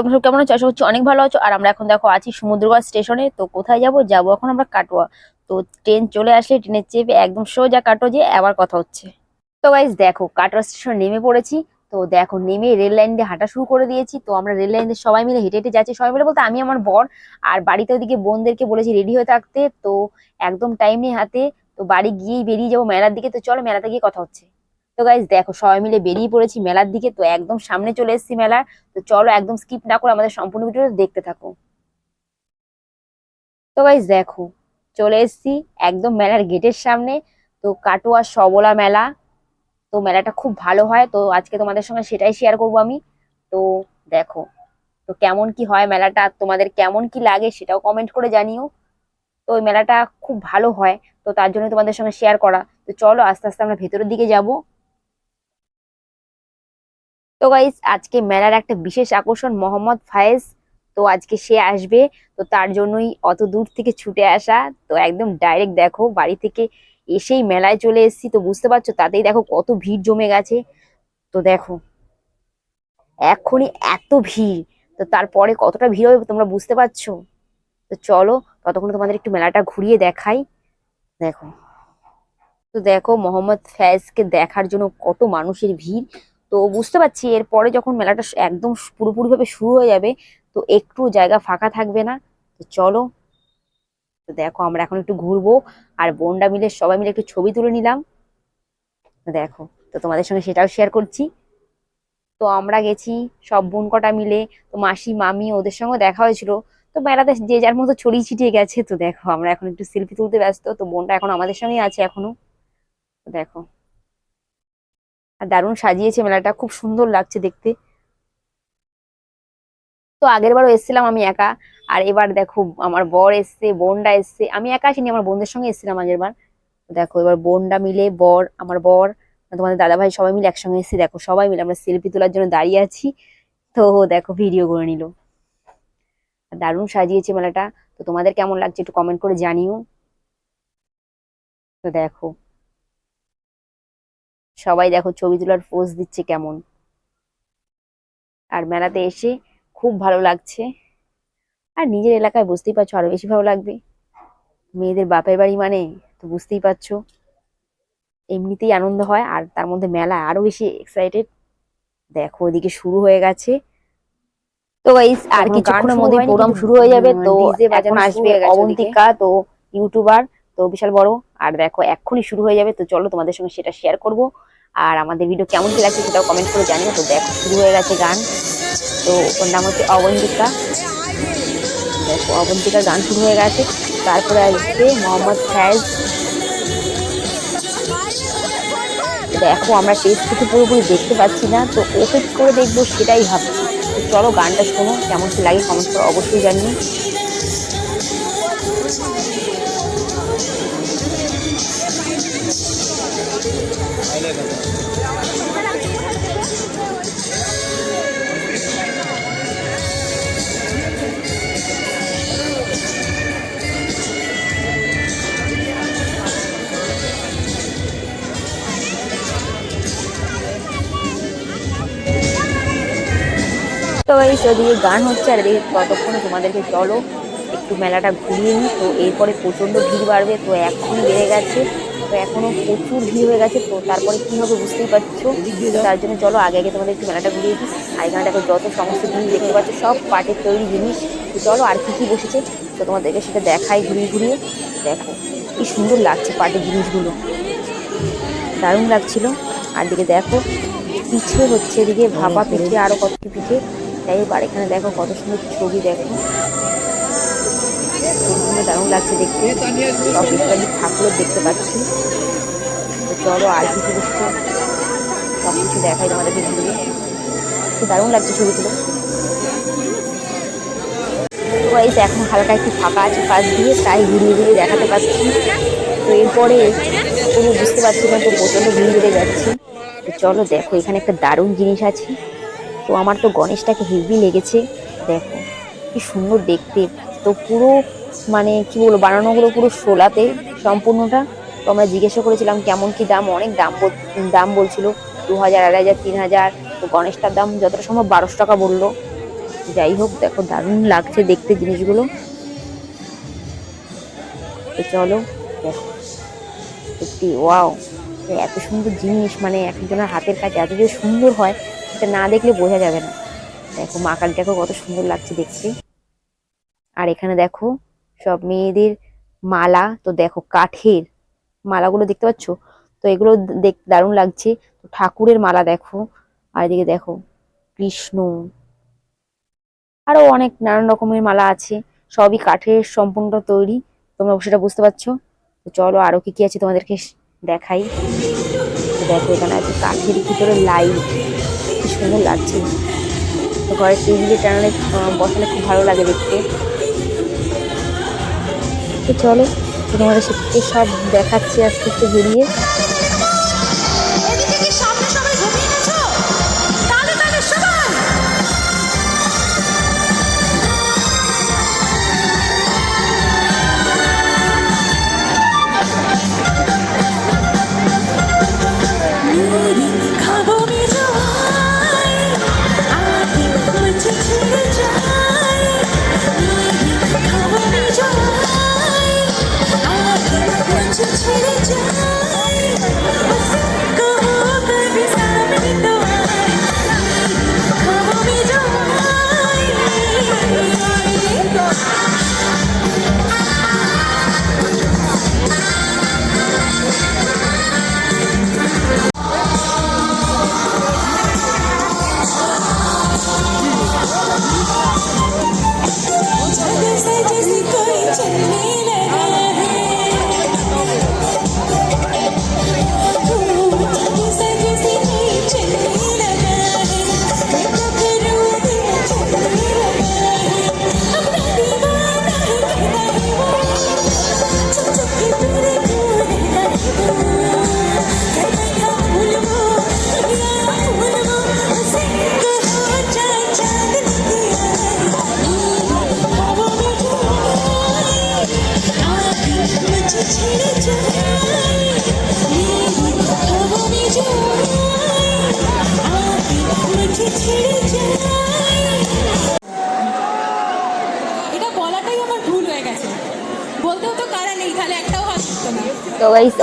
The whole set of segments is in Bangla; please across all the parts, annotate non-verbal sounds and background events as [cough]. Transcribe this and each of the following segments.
তোমরা সব কেমন আছো? আশা করছি অনেক ভালো আছো। আর আমরা এখন দেখো আছি সমুদ্রগড় স্টেশনে। তো কোথায় যাব? যাব এখন আমরা কাটোয়া। তো ট্রেন চলে আসলে ট্রেনের চেপে একদম সোজা কাটো যে আবার কথা হচ্ছে। তো গাইস দেখো কাটোয়া স্টেশন নেমে পড়েছি। তো দেখো নেমে রেল লাইন দিয়ে হাঁটা শুরু করে দিয়েছি। তো আমরা রেল লাইন দিয়ে সবাই মিলে হেঁটে হেঁটে যাচ্ছি। সবাই মিলে বলতে আমি আমার বর। আর বাড়িতে ওদিকে বোনদেরকে বলেছি রেডি হয়ে থাকতে। তো একদম টাইম নেই হাতে। তো বাড়ি গিয়েই বেরিয়ে যাব মেলার দিকে। তো চলো মেলাতে গিয়ে কথা হচ্ছে। তো গাইজ দেখো, সবাই মিলে বেরিয়ে পড়েছি মেলার দিকে, তো একদম সামনে চলে এসেছি মেলার। তো চলো একদম স্কিপ না করে আমাদের সম্পূর্ণ ভিডিওটা দেখতে থাকো। তো গাইজ দেখো, চলে এসেছি একদম মেলার গেটের সামনে। তো কাটোয়া সবলা মেলা, তো মেলাটা খুব ভালো হয়। তো আজকে তোমাদের সঙ্গে সেটাই শেয়ার করব আমি। তো দেখো, তো কেমন কি হয় মেলাটা, তোমাদের কেমন কি লাগে সেটাও কমেন্ট করে জানিও। তো ওই মেলাটা খুব ভালো হয়, তো তার জন্য তোমাদের সঙ্গে শেয়ার করা। তো চলো আস্তে আস্তে আমরা ভেতরের দিকে যাব। তো গাইস আজকে মেলার একটা বিশেষ আকর্ষণ মোহাম্মদ ফায়েজ, তো আজকে সে আসবে, তো তার জন্যই অত দূর থেকে ছুটে আসা, তো একদম ডাইরেক্ট দেখো বাড়ি থেকে এসেই মেলায় চলে এসেছি, তো বুঝতে পারছ তাতেই দেখো কত ভিড় জমে গেছে। তো দেখো এখনই এত ভিড়, তো তারপরে কতটা ভিড় হবে তোমরা বুঝতে পারছ? তো চলো ততক্ষণ তোমাদের একটু মেলাটা ঘুরিয়ে দেখাই। দেখো, তো দেখো মোহাম্মদ ফ্যাজকে দেখার জন্য কত মানুষের ভিড় তো বুঝতে পারছি এরপরে যখন মেলাটা একদম পুরোপুরিভাবে শুরু হয়ে যাবে, তো একটু জায়গা ফাঁকা থাকবে না। তো চলো, তো দেখো আমরা এখন একটু ঘুরবো, আর বোনরা মিলে, সবাই মিলে একটু ছবি তুলে নিলাম। দেখো, তো তোমাদের সঙ্গে সেটাও শেয়ার করছি। তো আমরা গেছি সব বোন কটা মিলে, তো মাসি, মামি ওদের সঙ্গে দেখা হয়েছিল। তো মেলাতে যে যার মতো ছড়িয়ে ছিটিয়ে গেছে, তো দেখো আমরা এখন একটু সেলফি তুলতে ব্যস্ত, তো বোনটা এখন আমাদের সঙ্গেই আছে এখনও। দেখো আর দারুণ সাজিয়েছে মেলাটা, খুব সুন্দর লাগছে দেখতে। তো আগের বারও এসেছিলাম আমি একা, আর এবার দেখো আমার বর এসছে বোনটা এসছে। আমি একা আসিনি, আমার বোনদের সঙ্গে এসেছিলাম আগের বার। দেখো এবার বোনটা মিলে, বর, আমার বর তোমাদের দাদা ভাই সবাই মিলে একসঙ্গে এসেছি। দেখো সবাই মিলে আমরা সেলফি তোলার জন্য দাঁড়িয়ে আছি। তো দেখো ভিডিও করে নিল। দারুণ সাজিয়েছে মেলাটা। তো তোমাদের কেমন লাগছে একটু কমেন্ট করে জানিও। তো দেখো। সবাই দেখো ছবি তোলার পোজ দিচ্ছে কেমন। আর মেলাতে এসে খুব ভালো লাগছে। আর নিজের এলাকায় বুঝতেই পারছ আরও বেশি ভালো লাগবে। মেয়েদের বাপের বাড়ি মানে তো বুঝতেই পারছ। এমনিতেই আনন্দ হয় আর তার মধ্যে মেলা আরও বেশি এক্সাইটেড দেখো ওদিকে শুরু হয়ে গেছে। তো গাইস আর কিছুক্ষণের মধ্যে প্রোগ্রাম শুরু হয়ে যাবে। তো এখন আসবে। অবন্তিকা তো ইউটিউবার তো বিশাল বড়। আর দেখো এক্ষুনি শুরু হয়ে যাবে তো চলো তোমাদের সঙ্গে সেটা শেয়ার করব। আর আমাদের ভিডিও কেমন কি লাগছে সেটাও কমেন্ট করে জানিও। তো দেখো, শুরু হয়ে গেছে গান। তো ওর নাম হচ্ছে অবন্তিকা। দেখো অবন্তিকার গান শুরু হয়ে গেছে। তারপরে আসবে মোহাম্মদ ফ্যাজ। দেখো, আমরা টেস্ট থেকে পুরোপুরি দেখতে পাচ্ছি না, তো ওকে করে দেখব সেটাই ভাবছি। তো চলো গানটা শোনো, কেমন কি লাগে কমেন্ট করে অবশ্যই জানিও। এই ওদিকে গান হচ্ছে আর এদিকে ততক্ষণে তোমাদেরকে চলো, একটু মেলাটা ঘুরিয়ে নিই। তো এরপরে প্রচণ্ড ভিড় বাড়বে, তো এখনই বেড়ে গেছে। তো এখনও প্রচুর ভিড় হয়ে গেছে, তো তারপরে কি হবে বুঝতেই পারছ? তার জন্য চলো, আগে আগে তোমাদের একটু মেলাটা ঘুরিয়ে দিই। আর এখানে দেখো যত সমস্ত জিনিস দেখতে পাচ্ছ, সব পাটের তৈরি জিনিস। তো চলো, আর কী কী বসেছে? তো তোমাদেরকে সেটা দেখাই ঘুরিয়ে ঘুরিয়ে। দেখো, কি সুন্দর লাগছে পাটের জিনিসগুলো। দারুণ লাগছিল। আর দিকে দেখো, পিঠে হচ্ছে এদিকে ভাপা পিঠে আরও কত পিঠে। এবার এখানে দেখো কত সুন্দর ছবি দেখো। ছবিগুলো দারুণ লাগছে দেখতে। সব ইসলামিক ঠাকুরও দেখতে পাচ্ছি। তো চলো আর কিছু কিছু সব কিছু দেখাই তোমাদেরকে ঘুরিয়ে তো দারুণ লাগছে ছবিগুলো। তো এখন হালকা একটু ফাঁকা আছে পাশ দিয়ে, তাই ঘুরিয়ে ঘুরিয়ে দেখাতে পারছি তো এরপরে কোনো বুঝতে পারছি না, তো ভিড় বেড়ে যাচ্ছে। তো চলো দেখো, এখানে একটা দারুণ জিনিস আছে। তো আমার তো গণেশটাকে হেভি লেগেছে। দেখো, কি সুন্দর দেখতে। তো পুরো মানে কি বলব, বানানোগুলো পুরো শোলাতে সম্পূর্ণটা। তো আমরা জিজ্ঞাসা করেছিলাম, কেমন কি দাম? অনেক দাম দাম বলছিল দু হাজার আড়াই হাজার, তিন হাজার। তো গণেশটার দাম যতটা সম্ভব বারোশো টাকা বলল। যাই হোক, দেখো, দারুণ লাগছে দেখতে জিনিসগুলো। তো চলো, দেখো সত্যি ওয়াও, এত সুন্দর জিনিস মানে একজনের হাতের কাজ এত যে সুন্দর হয়। সেটা না দেখলে বোঝা যাবে না। দেখো, মা কালীটাকেও কত সুন্দর লাগছে দেখতে। আর এখানে দেখো, সব মেয়েদের মালা, তো দেখো কাঠের মালাগুলো দেখতে পাচ্ছ? তো এগুলো দেখতে দারুণ লাগছে। তো ঠাকুরের মালা দেখো, আর এদিকে দেখো, কৃষ্ণ। আরও অনেক নানান রকমের মালা আছে, সবই কাঠের সম্পূর্ণ তৈরি। তোমরা সেটা বুঝতে পারছ? তো চলো আরও কি কি আছে তোমাদেরকে দেখাই। দেখো এখানে আছে কাঠের ভিতরে লাইট। সুন্দর লাগছে। ঘরের টেবিলে টানালে বসালে খুব ভালো লাগে দেখতে। তো চলো, তোমাদের সত্যি সব দেখাচ্ছি আস্তে আস্তে বেরিয়ে।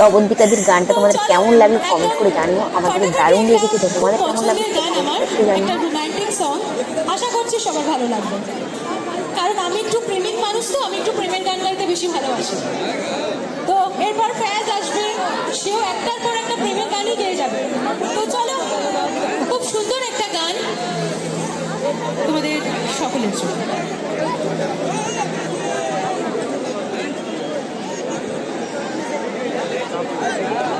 অবন্তিকাদের গানটা তোমাদের কেমন লাগে কমেন্ট করে জানিও। আমাদের দারুণ লেগেছে তো তোমাদের কেমন লাগে গান আমার অবশ্যই জানিও। একটা রোমান্টিক সং আশা করছি সবার ভালো লাগবে। কারণ আমি একটু প্রেমিক মানুষ তো আমি একটু প্রেমের গান গাইতে বেশি ভালোবাসি। তো এরপর ফ্যাজ আসবে সেও একটার পর একটা প্রেমের গানই গেয়ে যাবে। তো চলো খুব সুন্দর একটা গান তোমাদের সকলের জন্য। Yeah.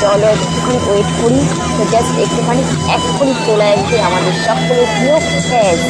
চলো একটুখানি ওয়েট করি। তো জাস্ট একটুখানি এক্ষুনি চলে আসবে আমাদের সকলের প্রিয় ফ্যাজ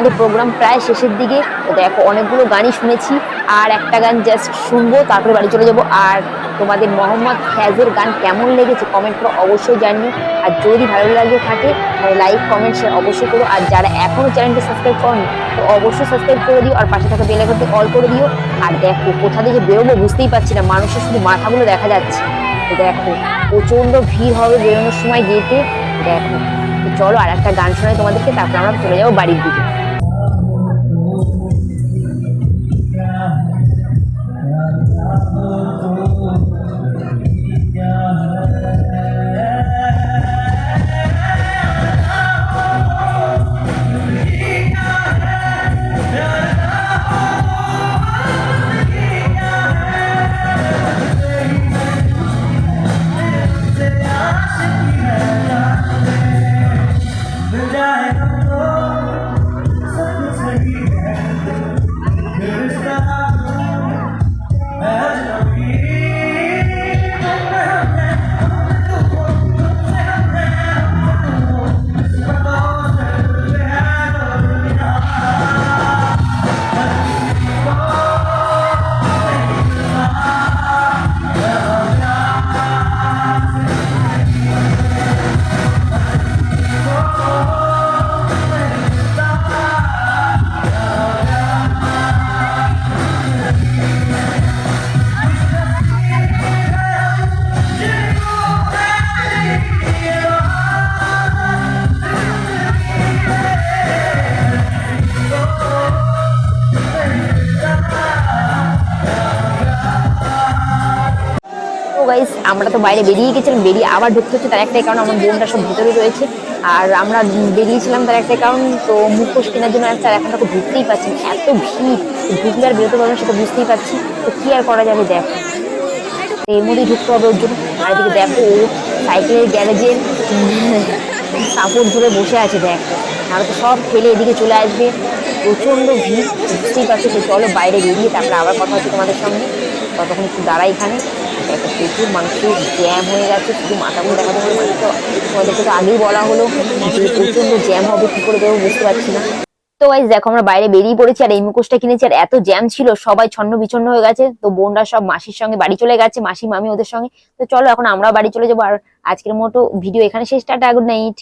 আমাদের প্রোগ্রাম প্রায় শেষের দিকে। দেখো, অনেকগুলো গানই শুনেছি। আর একটা গান জাস্ট শুনব, তারপরে বাড়ি চলে যাব। আর তোমাদের মোহাম্মদ ফ্যাজের গান কেমন লেগেছে কমেন্ট করে অবশ্যই জানিও। আর যদি ভালো লাগে থাকে, তাহলে লাইক কমেন্ট শেয়ার অবশ্যই করো। আর যারা এখনও চ্যানেলটা সাবস্ক্রাইব করনি, তো অবশ্যই সাবস্ক্রাইব করে দিও। আর পাশে থাকা বেল আইকনটি অল করে দিও। আর দেখো, কোথা থেকে বেরোবো বুঝতেই পারছি না। মানুষের শুধু মাথাগুলো দেখা যাচ্ছে। দেখো, প্রচণ্ড ভিড় হবে বেরোনোর সময় গেটে দেখো চলো আর একটা গান শোনাই তোমাদেরকে। তারপর আমরা চলে যাব বাড়ির দিকে। বাইরে বেরিয়ে গেছিলাম, বেরিয়ে আবার ঢুকতে হচ্ছে তার একটাই কারণ, আমার বোনটা সব ভিতরে রয়েছে। আর আমরা বেরিয়েছিলাম তার একটাই কারণ, তো মুখোশ কেনার জন্য একটা এখন তাকে ঢুকতেই পারছি। এত ভিড় ঢুকলে আর বেরোতে পারব সেটা বুঝতেই পারছি। তো কী আর করা যাবে, দেখো। এর মধ্যেই ঢুকতে হবে ওর জন্য। আর এদিকে দেখো, ও সাইকেলের গ্যারেজের [laughs] কাপড় ধরে বসে আছে, দেখো। আর তো সব ফেলে এদিকে চলে আসবে। প্রচণ্ড ভিড়, বুঝতেই পারছ। তো চলো বাইরে বেরিয়ে তারপরে আবার কথা হচ্ছে তোমাদের সঙ্গে। ততক্ষণ একটু দাঁড়াই এখানে। দেখো প্রচুর মানুষের জ্যাম হয়ে গেছে, শুধু মাথাগুলো দেখা যাবে মানুষ তো তোমাদেরকে তো আগেই বলা হলো যে প্রচণ্ড জ্যাম হবে, কি করে দেবো বুঝতে পারছি না। তো গাইজ দেখো, আমরা বাইরে বেরিয়ে পড়েছি আর এই মুখোশটা কিনেছি, আর এত জ্যাম ছিল, সবাই ছন্ন বিছন্ন হয়ে গেছে। তো বোনরা সব মাসির সঙ্গে বাড়ি চলে গেছে, মাসি, মামি ওদের সঙ্গে। তো চলো, এখন আমরাও বাড়ি চলে যাব, আর আজকের মতো ভিডিও এখানে শেষ, টাটা গুড নাইট